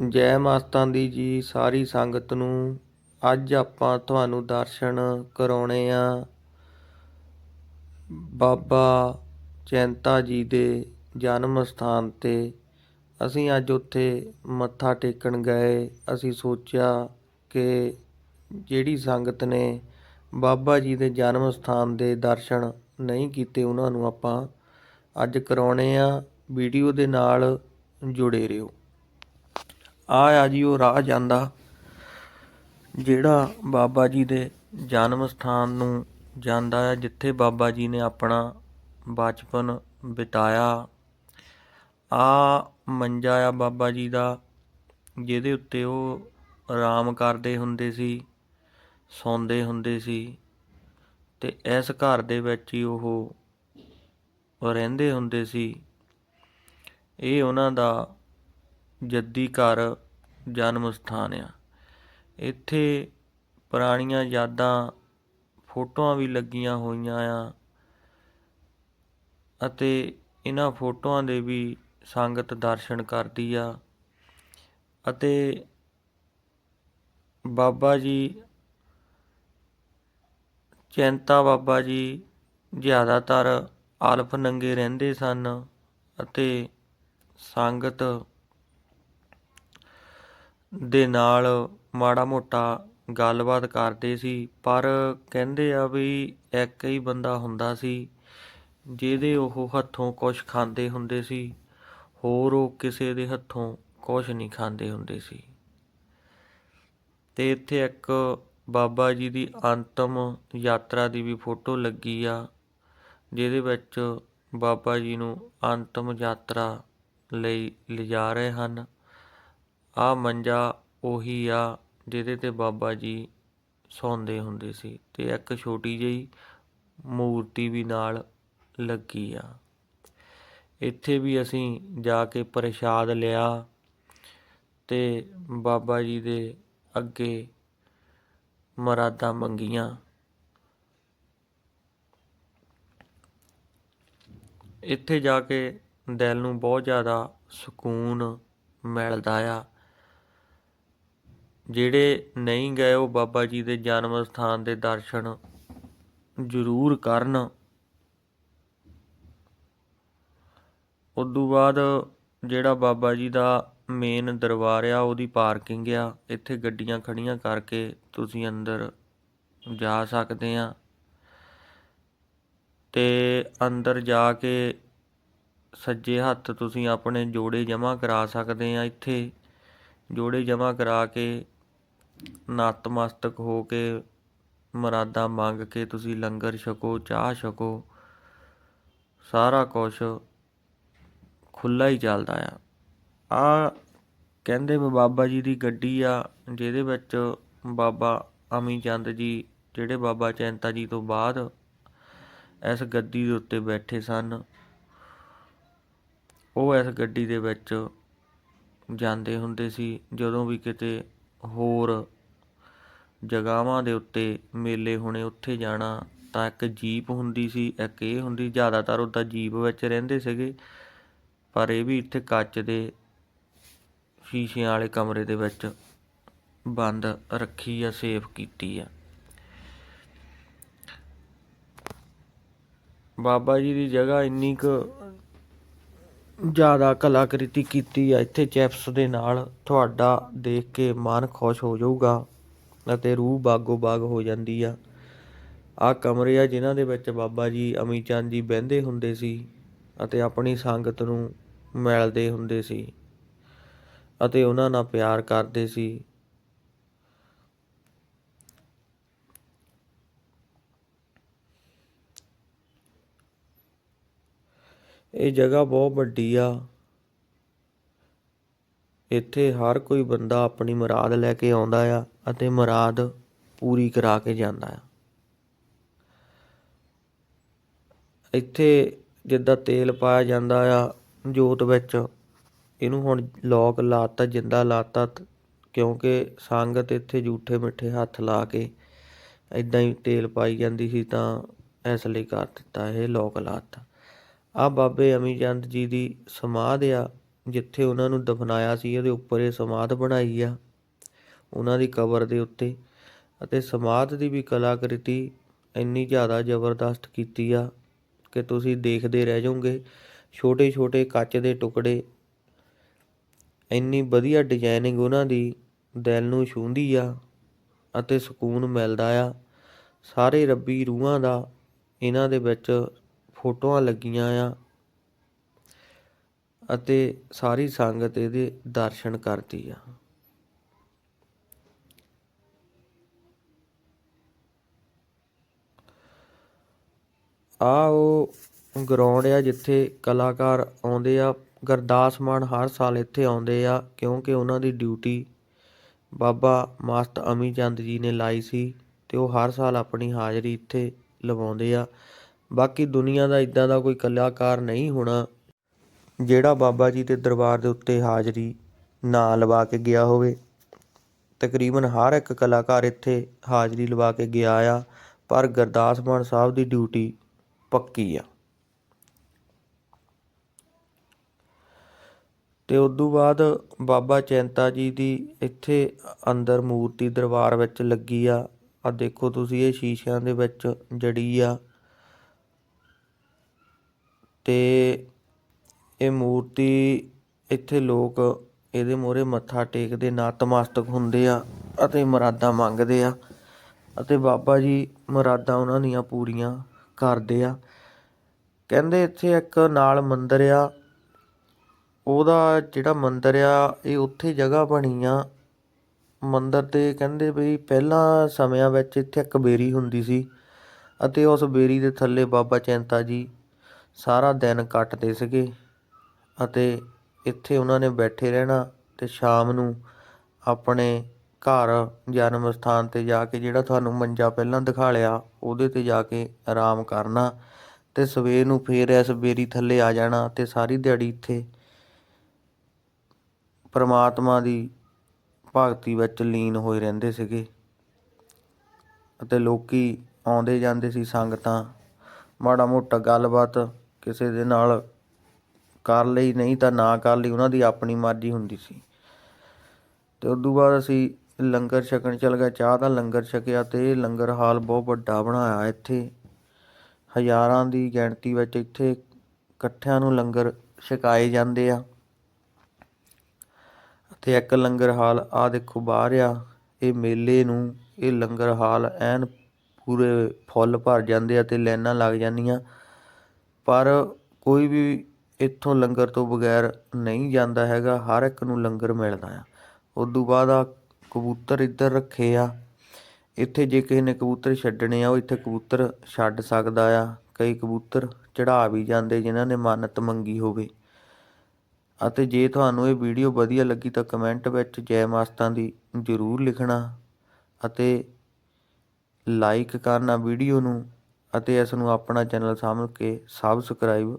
ਜੈ ਮਾਸਤਾਂ ਦੀ ਜੀ ਸਾਰੀ ਸੰਗਤ ਨੂੰ ਅੱਜ ਆਪਾਂ ਤੁਹਾਨੂੰ ਦਰਸ਼ਨ ਕਰਾਉਣੇ ਆ। ਬਾਬਾ ਚੈਂਤਾ ਜੀ ਦੇ ਜਨਮ ਸਥਾਨ ਤੇ ਅਸੀਂ ਅੱਜ ਉੱਥੇ ਮੱਥਾ ਟੇਕਣ ਗਏ। ਅਸੀਂ ਸੋਚਿਆ ਕਿ ਜਿਹੜੀ ਸੰਗਤ ਨੇ ਬਾਬਾ ਜੀ ਦੇ ਜਨਮ ਸਥਾਨ ਦੇ ਦਰਸ਼ਨ ਨਹੀਂ ਕੀਤੇ ਉਹਨਾਂ ਨੂੰ ਆਪਾਂ ਅੱਜ ਕਰਾਉਣੇ ਆ। ਵੀਡੀਓ ਦੇ ਨਾਲ ਜੁੜੇ ਰਹੋ। ਆ ਆ ਜੀ, ਉਹ ਰਾਹ ਜਾਂਦਾ ਜਿਹੜਾ ਬਾਬਾ ਜੀ ਦੇ ਜਨਮ ਸਥਾਨ ਨੂੰ ਜਾਂਦਾ ਹੈ ਜਿੱਥੇ ਬਾਬਾ ਜੀ ਨੇ ਆਪਣਾ ਬਚਪਨ ਬਿਤਾਇਆ। ਆ ਮੰਜਾ ਆ ਬਾਬਾ ਜੀ ਦਾ, ਜਿਹਦੇ ਉੱਤੇ ਉਹ ਆਰਾਮ ਕਰਦੇ ਹੁੰਦੇ ਸੀ, ਸੌਂਦੇ ਹੁੰਦੇ ਸੀ ਤੇ ਇਸ ਘਰ ਦੇ ਵਿੱਚ ਹੀ ਉਹ ਰਹਿੰਦੇ ਹੁੰਦੇ ਸੀ। ਇਹ ਉਹਨਾਂ ਦਾ ਜੱਦੀ ਘਰ ਜਨਮ ਸਥਾਨ ਆ। ਇੱਥੇ ਪੁਰਾਣੀਆਂ ਯਾਦਾਂ, ਫੋਟੋਆਂ ਵੀ ਲੱਗੀਆਂ ਹੋਈਆਂ ਆ ਅਤੇ ਇਹਨਾਂ ਫੋਟੋਆਂ ਦੇ ਵੀ ਸੰਗਤ ਦਰਸ਼ਨ ਕਰਦੀ ਆ ਅਤੇ ਬਾਬਾ ਜੀ, ਚੈਂਤਾ ਬਾਬਾ ਜੀ ਜ਼ਿਆਦਾਤਰ ਆਲਫ ਨੰਗੇ ਰਹਿੰਦੇ ਸਨ ਅਤੇ ਸੰਗਤ ਦੇ ਨਾਲ ਮਾੜਾ ਮੋਟਾ ਗੱਲਬਾਤ ਕਰਦੇ ਸੀ, ਪਰ ਕਹਿੰਦੇ ਆ ਵੀ ਇੱਕ ਹੀ ਬੰਦਾ ਹੁੰਦਾ ਸੀ, ਜਿਹਦੇ ਉਹ ਹੱਥੋਂ ਕੁਝ ਖਾਂਦੇ ਹੁੰਦੇ ਸੀ, ਹੋਰ ਉਹ ਕਿਸੇ ਦੇ ਹੱਥੋਂ ਕੁਝ ਨਹੀਂ ਖਾਂਦੇ ਹੁੰਦੇ ਸੀ। ਤੇ ਇੱਥੇ ਇੱਕ ਬਾਬਾ ਜੀ ਦੀ ਅੰਤਮ ਯਾਤਰਾ ਦੀ ਵੀ ਫੋਟੋ ਲੱਗੀ ਆ, ਜਿਹਦੇ ਵਿੱਚ ਬਾਬਾ ਜੀ ਨੂੰ ਅੰਤਮ ਯਾਤਰਾ ਲਈ ਲਿਜਾ ਰਹੇ ਹਨ। ਆਹ ਮੰਜਾ ਉਹੀ ਆ ਜਿਹਦੇ ਤੇ ਬਾਬਾ ਜੀ ਸੌਂਦੇ ਹੁੰਦੇ ਸੀ ਤੇ ਇੱਕ ਛੋਟੀ ਜਿਹੀ ਮੂਰਤੀ ਵੀ ਨਾਲ ਲੱਗੀ ਆ। ਇੱਥੇ ਵੀ ਅਸੀਂ ਜਾ ਕੇ ਪ੍ਰਸ਼ਾਦ ਲਿਆ ਤੇ ਬਾਬਾ ਜੀ ਦੇ ਅੱਗੇ ਮਰਾਦਾਂ ਮੰਗੀਆਂ। ਇੱਥੇ ਜਾ ਕੇ ਦਿਲ ਨੂੰ ਬਹੁਤ ਜ਼ਿਆਦਾ ਸਕੂਨ ਮਿਲਦਾ ਆ। ਜਿਹੜੇ ਨਹੀਂ ਗਏ ਉਹ ਬਾਬਾ ਜੀ ਦੇ ਜਨਮ ਸਥਾਨ ਦੇ ਦਰਸ਼ਨ ਜ਼ਰੂਰ ਕਰਨ। ਉਦੋਂ ਬਾਅਦ ਜਿਹੜਾ ਬਾਬਾ ਜੀ ਦਾ ਮੇਨ ਦਰਬਾਰ ਆ, ਉਹਦੀ ਪਾਰਕਿੰਗ ਆ। ਇੱਥੇ ਗੱਡੀਆਂ ਖੜੀਆਂ ਕਰਕੇ ਤੁਸੀਂ ਅੰਦਰ ਜਾ ਸਕਦੇ ਆ। ਤੇ ਅੰਦਰ ਜਾ ਕੇ ਸੱਜੇ ਹੱਥ ਤੁਸੀਂ ਆਪਣੇ ਜੋੜੇ ਜਮ੍ਹਾਂ ਕਰਾ ਸਕਦੇ ਆ ਇੱਥੇ। ਜੋੜੇ ਜਮ੍ਹਾਂ ਕਰਾ ਕੇ ਨਤਮਸਤਕ ਹੋ ਕੇ ਮੁਰਾਦਾਂ ਮੰਗ ਕੇ ਤੁਸੀਂ ਲੰਗਰ ਛਕੋ, ਚਾਹ ਛਕੋ, ਸਾਰਾ ਕੁਝ ਖੁੱਲਾ ਹੀ ਚੱਲਦਾ ਆ। ਆ ਕਹਿੰਦੇ ਵੀ ਬਾਬਾ ਜੀ ਦੀ ਗੱਡੀ ਆ, ਜਿਹਦੇ ਵਿੱਚ ਬਾਬਾ ਅਮੀ ਚੰਦ ਜੀ, ਜਿਹੜੇ ਬਾਬਾ ਚੈਂਤਾ ਜੀ ਤੋਂ ਬਾਅਦ ਇਸ ਗੱਦੀ ਦੇ ਉੱਤੇ ਬੈਠੇ ਸਨ, ਉਹ ਇਸ ਗੱਡੀ ਦੇ ਵਿੱਚ ਜਾਂਦੇ ਹੁੰਦੇ ਸੀ। ਜਦੋਂ ਵੀ ਕਿਤੇ ਹੋਰ ਜਗ੍ਹਾਵਾਂ ਦੇ ਉੱਤੇ ਮੇਲੇ ਹੋਣੇ, ਉੱਥੇ ਜਾਣਾ ਤਾਂ ਇੱਕ ਜੀਪ ਹੁੰਦੀ ਸੀ, ਇੱਕ ਇਹ ਹੁੰਦੀ, ਜ਼ਿਆਦਾਤਰ ਉੱਦਾਂ ਜੀਪ ਵਿੱਚ ਰਹਿੰਦੇ ਸੀਗੇ, ਪਰ ਇਹ ਵੀ ਇੱਥੇ ਕੱਚ ਦੇ ਸ਼ੀਸ਼ਿਆਂ ਵਾਲੇ ਕਮਰੇ ਦੇ ਵਿੱਚ ਬੰਦ ਰੱਖੀ ਆ, ਸੇਫ ਕੀਤੀ ਆ। ਬਾਬਾ ਜੀ ਦੀ ਜਗ੍ਹਾ ਇੰਨੀ ਕੁ ਜ਼ਿਆਦਾ ਕਲਾਕ੍ਰਿਤੀ ਕੀਤੀ ਆ, ਇੱਥੇ ਚਿਪਸ ਦੇ ਨਾਲ ਤੁਹਾਡਾ ਦੇਖ ਕੇ ਮਨ ਖੁਸ਼ ਹੋ ਜਾਊਗਾ ਅਤੇ ਰੂਹ ਬਾਗੋ ਬਾਗ ਹੋ ਜਾਂਦੀ ਆ। ਆ ਕਮਰੇ ਆ ਜਿਨ੍ਹਾਂ ਦੇ ਵਿੱਚ ਬਾਬਾ ਜੀ ਅਮੀ ਚੰਦ ਜੀ ਬਹਿੰਦੇ ਹੁੰਦੇ ਸੀ ਅਤੇ ਆਪਣੀ ਸੰਗਤ ਨੂੰ ਮਿਲਦੇ ਹੁੰਦੇ ਸੀ ਅਤੇ ਉਹਨਾਂ ਨਾਲ ਪਿਆਰ ਕਰਦੇ ਸੀ। ਇਹ ਜਗ੍ਹਾ ਬਹੁਤ ਵੱਡੀ ਆ। ਇੱਥੇ ਹਰ ਕੋਈ ਬੰਦਾ ਆਪਣੀ ਮੁਰਾਦ ਲੈ ਕੇ ਆਉਂਦਾ ਆ ਅਤੇ ਮੁਰਾਦ ਪੂਰੀ ਕਰਾ ਕੇ ਜਾਂਦਾ ਆ। ਇੱਥੇ ਜਿੱਦਾਂ ਤੇਲ ਪਾਇਆ ਜਾਂਦਾ ਆ, ਜੋਤ ਵਿੱਚ, ਇਹਨੂੰ ਹੁਣ ਲੋਕ ਲਾਤਾ, ਜਿੰਦਾ ਲਾਤਾ ਤ- ਕਿਉਂਕਿ ਸੰਗਤ ਇੱਥੇ ਝੂਠੇ ਮਿੱਠੇ ਹੱਥ ਲਾ ਕੇ ਇਦਾਂ ਹੀ ਤੇਲ ਪਾਈ ਜਾਂਦੀ ਸੀ ਤਾਂ ਇਸ ਲਈ ਕਰ ਦਿੱਤਾ, ਇਹ ਲੋਕ ਲਾਤਾ। ਆ ਬਾਬੇ ਅਮੀ ਚੰਦ ਜੀ ਦੀ ਸਮਾਧ ਆ, ਜਿੱਥੇ ਉਹਨਾਂ ਨੂੰ ਦਫਨਾਇਆ ਸੀ, ਉਹਦੇ ਉੱਪਰ ਇਹ ਸਮਾਧ ਬਣਾਈ ਆ, ਉਹਨਾਂ ਦੀ ਕਬਰ ਦੇ ਉੱਤੇ। ਅਤੇ ਸਮਾਧ ਦੀ ਵੀ ਕਲਾਕ੍ਰਿਤੀ ਇੰਨੀ ਜ਼ਿਆਦਾ ਜ਼ਬਰਦਸਤ ਕੀਤੀ ਆ ਕਿ ਤੁਸੀਂ ਦੇਖਦੇ ਰਹਿ ਜਾਓਗੇ ਛੋਟੇ ਛੋਟੇ ਕੱਚ ਦੇ ਟੁਕੜੇ। ਇੰਨੀ ਵਧੀਆ ਡਿਜ਼ਾਈਨਿੰਗ ਉਹਨਾਂ ਦੀ ਦਿਲ ਨੂੰ ਛੂੰਹਦੀ ਆ ਅਤੇ ਸਕੂਨ ਮਿਲਦਾ ਆ। ਸਾਰੇ ਰੱਬੀ ਰੂਹਾਂ ਦਾ ਇਹਨਾਂ ਦੇ ਵਿੱਚ ਫੋਟੋਆਂ ਲੱਗੀਆਂ ਆ ਅਤੇ ਸਾਰੀ ਸੰਗਤ ਇਹਦੇ ਦਰਸ਼ਨ ਕਰਦੀ ਆ। ਆ ਉਹ ਗਰਾਊਂਡ ਆ ਜਿੱਥੇ ਕਲਾਕਾਰ ਆਉਂਦੇ ਆ। ਗੁਰਦਾਸ ਮਾਨ ਹਰ ਸਾਲ ਇੱਥੇ ਆਉਂਦੇ ਆ ਕਿਉਂਕਿ ਉਹਨਾਂ ਦੀ ਡਿਊਟੀ ਬਾਬਾ ਮਾਸਤ ਅਮੀ ਚੰਦ ਜੀ ਨੇ ਲਾਈ ਸੀ ਤੇ ਉਹ ਹਰ ਸਾਲ ਆਪਣੀ ਹਾਜ਼ਰੀ ਇੱਥੇ ਲਵਾਉਂਦੇ ਆ। ਬਾਕੀ ਦੁਨੀਆ ਦਾ ਇਦਾਂ ਦਾ ਕੋਈ ਕਲਾਕਾਰ ਨਹੀਂ ਹੋਣਾ ਜਿਹੜਾ ਬਾਬਾ ਜੀ ਦੇ ਦਰਬਾਰ ਦੇ ਉੱਤੇ ਹਾਜ਼ਰੀ ਨਾ ਲਵਾ ਕੇ ਗਿਆ ਹੋਵੇ। ਤਕਰੀਬਨ ਹਰ ਇੱਕ ਕਲਾਕਾਰ ਇੱਥੇ ਹਾਜ਼ਰੀ ਲਵਾ ਕੇ ਗਿਆ ਆ, ਪਰ ਗੁਰਦਾਸ ਮਾਨ ਸਾਹਿਬ ਦੀ ਡਿਊਟੀ ਪੱਕੀ ਆ। ਤੇ ਤੋਂ ਬਾਅਦ ਬਾਬਾ ਚੈਂਤਾ ਜੀ ਦੀ ਇੱਥੇ ਅੰਦਰ ਮੂਰਤੀ ਦਰਬਾਰ ਵਿੱਚ ਲੱਗੀ ਆ। ਆ ਦੇਖੋ ਤੁਸੀਂ, ਇਹ ਸ਼ੀਸ਼ਿਆਂ ਦੇ ਵਿੱਚ ਜੜੀ ਆ। ਅਤੇ ਇਹ ਮੂਰਤੀ ਇੱਥੇ ਲੋਕ ਇਹਦੇ ਮੂਹਰੇ ਮੱਥਾ ਟੇਕਦੇ, ਨਤਮਸਤਕ ਹੁੰਦੇ ਆ ਅਤੇ ਮੁਰਾਦਾਂ ਮੰਗਦੇ ਆ ਅਤੇ ਬਾਬਾ ਜੀ ਮੁਰਾਦਾਂ ਉਹਨਾਂ ਦੀਆਂ ਪੂਰੀਆਂ ਕਰਦੇ ਆ। ਕਹਿੰਦੇ ਇੱਥੇ ਇੱਕ ਨਾਲ ਮੰਦਰ ਆ। ਉਹਦਾ ਜਿਹੜਾ ਮੰਦਰ ਆ, ਇਹ ਉੱਥੇ ਜਗ੍ਹਾ ਬਣੀ ਆ। ਮੰਦਰ ਤੇ ਕਹਿੰਦੇ ਵੀ ਪਹਿਲਾਂ ਸਮਿਆਂ ਵਿੱਚ ਇੱਥੇ ਇੱਕ ਬੇਰੀ ਹੁੰਦੀ ਸੀ ਅਤੇ ਉਸ ਬੇਰੀ ਦੇ ਥੱਲੇ ਬਾਬਾ ਚੈਂਤਾ ਜੀ ਸਾਰਾ ਦਿਨ ਕੱਟਦੇ ਸੀਗੇ ਅਤੇ ਇੱਥੇ ਉਹਨਾਂ ਨੇ ਬੈਠੇ ਰਹਿਣਾ ਅਤੇ ਸ਼ਾਮ ਨੂੰ ਆਪਣੇ ਘਰ ਜਨਮ ਸਥਾਨ ਤੇ ਜਾ ਕੇ ਜਿਹੜਾ ਤੁਹਾਨੂੰ ਮੰਜਾ ਪਹਿਲਾਂ ਦਿਖਾ ਲਿਆ, ਉਹਦੇ ਤੇ ਜਾ ਕੇ ਆਰਾਮ ਕਰਨਾ ਅਤੇ ਸਵੇਰ ਨੂੰ ਫਿਰ ਇਸ ਬੇਰੀ ਥੱਲੇ ਆ ਜਾਣਾ ਅਤੇ ਸਾਰੀ ਦਿਹਾੜੀ ਇੱਥੇ ਪਰਮਾਤਮਾ ਦੀ ਭਗਤੀ ਵਿੱਚ ਲੀਨ ਹੋਏ ਰਹਿੰਦੇ ਸੀਗੇ ਅਤੇ ਲੋਕੀ ਆਉਂਦੇ ਜਾਂਦੇ ਸੀ ਸੰਗਤਾਂ, ਮਾੜਾ ਮੋਟਾ ਗੱਲਬਾਤ ਕਿਸੇ ਦੇ ਨਾਲ ਕਰ ਲਈ, ਨਹੀਂ ਤਾਂ ਨਾ ਕਰ ਲਈ, ਉਹਨਾਂ ਦੀ ਆਪਣੀ ਮਰਜ਼ੀ ਹੁੰਦੀ ਸੀ। ਤੇ ਉਸ ਤੋਂ ਬਾਅਦ ਅਸੀਂ ਲੰਗਰ ਛਕਣ ਚਲ ਗਏ। ਚਾਹ ਦਾ ਲੰਗਰ ਛਕਿਆ ਤੇ ਇਹ ਲੰਗਰ ਹਾਲ ਬਹੁਤ ਵੱਡਾ ਬਣਾਇਆ ਇੱਥੇ। ਹਜ਼ਾਰਾਂ ਦੀ ਗਿਣਤੀ ਵਿੱਚ ਇੱਥੇ ਇਕੱਠਿਆਂ ਨੂੰ ਲੰਗਰ ਛਕਾਏ ਜਾਂਦੇ ਆ। ਤੇ ਇੱਕ ਲੰਗਰ ਹਾਲ ਆ ਦੇਖੋ ਬਾਹਰ ਆ, ਇਹ ਮੇਲੇ ਨੂੰ, ਇਹ ਲੰਗਰ ਹਾਲ ਐਨ ਪੂਰੇ ਫੁੱਲ ਭਰ ਜਾਂਦੇ ਆ ਤੇ ਲਾਈਨਾਂ ਲੱਗ ਜਾਂਦੀਆਂ। ਪਰ ਕੋਈ ਵੀ ਇੱਥੋਂ ਲੰਗਰ ਤੋਂ ਬਗੈਰ ਨਹੀਂ ਜਾਂਦਾ ਹੈਗਾ, ਹਰ ਇੱਕ ਨੂੰ ਲੰਗਰ ਮਿਲਦਾ ਆ। ਉਦੋਂ ਬਾਅਦ ਆ ਕਬੂਤਰ ਇੱਧਰ ਰੱਖੇ ਆ। ਇੱਥੇ ਜੇ ਕਿਸੇ ਨੇ ਕਬੂਤਰ ਛੱਡਣੇ ਆ, ਉਹ ਇੱਥੇ ਕਬੂਤਰ ਛੱਡ ਸਕਦਾ ਆ। ਕਈ ਕਬੂਤਰ ਚੜਾ ਵੀ ਜਾਂਦੇ ਜਿਨ੍ਹਾਂ ਨੇ ਮਾਨਤ ਮੰਗੀ ਹੋਵੇ। ਅਤੇ ਜੇ ਤੁਹਾਨੂੰ ਇਹ ਵੀਡੀਓ ਵਧੀਆ ਲੱਗੀ ਤਾਂ ਕਮੈਂਟ ਵਿੱਚ ਜੈ ਮਾਸਤਾਂ ਦੀ ਜ਼ਰੂਰ ਲਿਖਣਾ ਅਤੇ ਲਾਈਕ ਕਰਨਾ ਵੀਡੀਓ ਨੂੰ। ਅਤੇ ਇਸ ਨੂੰ ਆਪਣਾ ਚੈਨਲ ਸਮਝ ਕੇ ਸਬਸਕ੍ਰਾਈਬ